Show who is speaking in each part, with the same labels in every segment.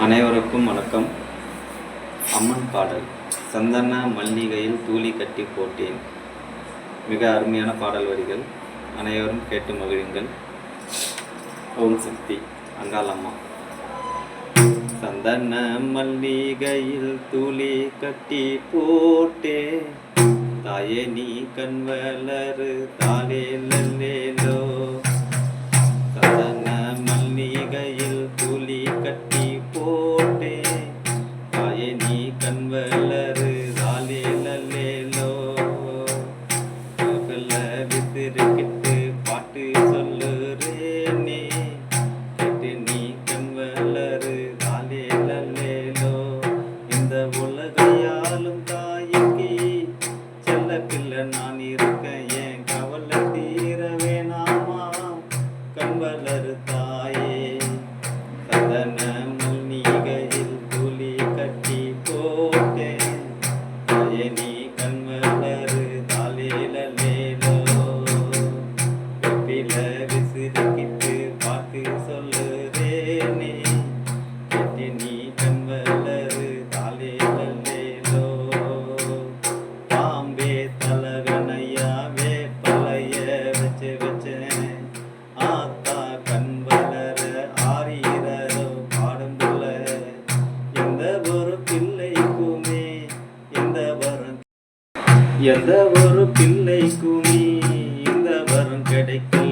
Speaker 1: அனைவருக்கும் வணக்கம். அம்மன் பாடல். சந்தன மல்லிகையில் தூளி கட்டி போட்டேன். மிக அருமையான பாடல் வரிகள். அனைவரும் கேட்டு மகிழுங்கள். ஓம் சக்தி. அங்காளம்மா சந்தன மல்லிகையில் தூளி கட்டி போட்டே தாயே நீ கண்வலரு தாலே லல்லேலோ சொல்ல விசிறிக்கிட்டு பாட்டு சொல்லுறேன். எந்த ஒரு பிள்ளைக்குமே எந்த வரம் எந்த ஒரு பிள்ளைக்குமே இந்த வரம் கிடைக்கும்?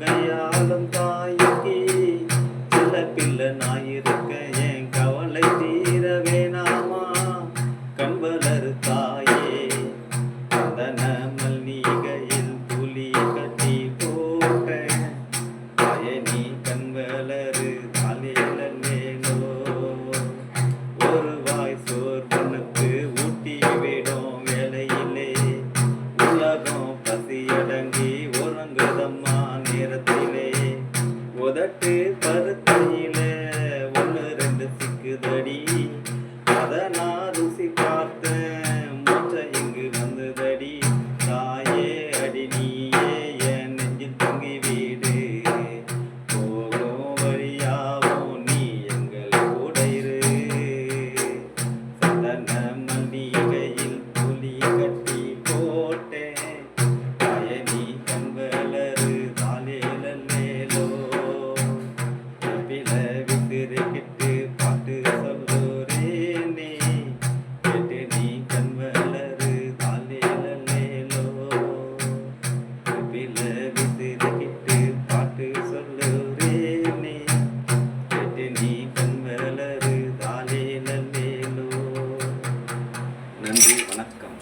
Speaker 1: Cái பறக்கு பருத்த நன்றி வணக்கம்.